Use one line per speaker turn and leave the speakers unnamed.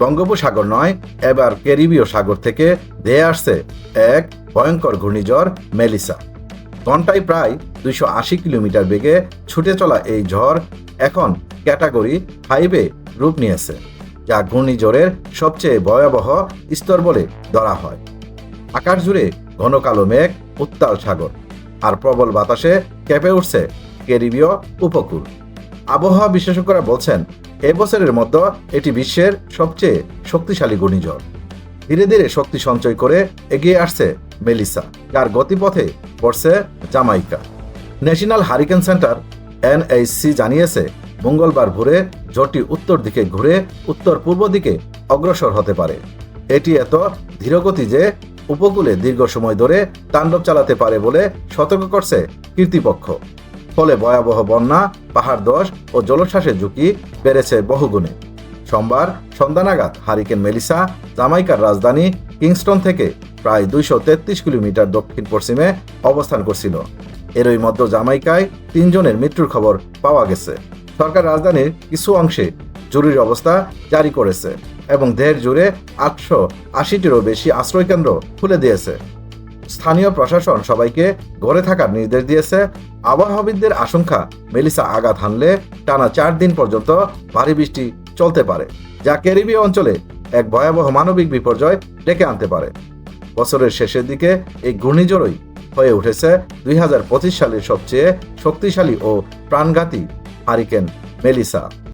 বঙ্গোপসাগর নয়, এবার ক্যারিবীয় সাগর থেকে ধেয়ে আসছে এক ভয়ঙ্কর ঘূর্ণিঝড় মেলিসা। ঘন্টায় প্রায় দুইশো আশি কিলোমিটার বেগে ছুটে চলা এই ঝড় এখন ক্যাটাগরি ফাইভে রূপ নিয়েছে, যা ঘূর্ণিঝড়ের সবচেয়ে ভয়াবহ স্তর বলে ধরা হয়। আকাশ জুড়ে ঘন কালো মেঘ, উত্তাল সাগর, আর প্রবল বাতাসে কেঁপে উঠছে ক্যারিবীয় উপকূল। আবহাওয়া বিশেষজ্ঞরা বলছেন, এবছরের মধ্যে এটি বিশ্বের সবচেয়ে শক্তিশালী ঘূর্ণিঝড়। ধীরে ধীরে শক্তি সঞ্চয় করে এগিয়ে আসছে মেলিসা, যার গতিপথে পড়ছে Jamaica. National Hurricane Center, NHC, জানিয়েছে, মঙ্গলবার ভোরে ঝড়টি উত্তর দিকে ঘুরে উত্তর পূর্ব দিকে অগ্রসর হতে পারে। এটি এত ধীরগতি যে উপকূলে দীর্ঘ সময় ধরে তাণ্ডব চালাতে পারে বলে সতর্ক করছে কর্তৃপক্ষ। ফলে ভয়াবহ বন্যা, পাহাড় দশ ও জলোচ্ছ্বাসের ঝুঁকি বেড়েছে বহুগুণে। সোমবার সন্ধ্যা নাগাদ হারিকেন মেলিসা, জামাইকার রাজধানী কিংস্টন থেকে প্রায় দুইশো তেত্রিশ কিলোমিটার দক্ষিণ পশ্চিমে অবস্থান করছিল। এরই মধ্যে জামাইকায় তিনজনের মৃত্যুর খবর পাওয়া গেছে। সরকার রাজধানীর কিছু অংশে জরুরি অবস্থা জারি করেছে এবং দেড় জুড়ে আটশো আশিটিরও বেশি আশ্রয়কেন্দ্র খুলে দিয়েছে। স্থানীয় প্রশাসন সবাইকে ঘরে থাকার নির্দেশ দিয়েছে। আবহাওয়াবিদদের আশঙ্কা, মেলিসা আঘাত হানলে টানা চার দিন পর্যন্ত ভারী বৃষ্টি চলতে পারে, যা ক্যারিবীয় অঞ্চলে এক ভয়াবহ মানবিক বিপর্যয় ডেকে আনতে পারে। বছরের শেষের দিকে এই ঘূর্ণিঝড়ই হয়ে উঠেছে দুই হাজার পঁচিশ সালের সবচেয়ে শক্তিশালী ও প্রাণঘাতী হারিকেন মেলিসা।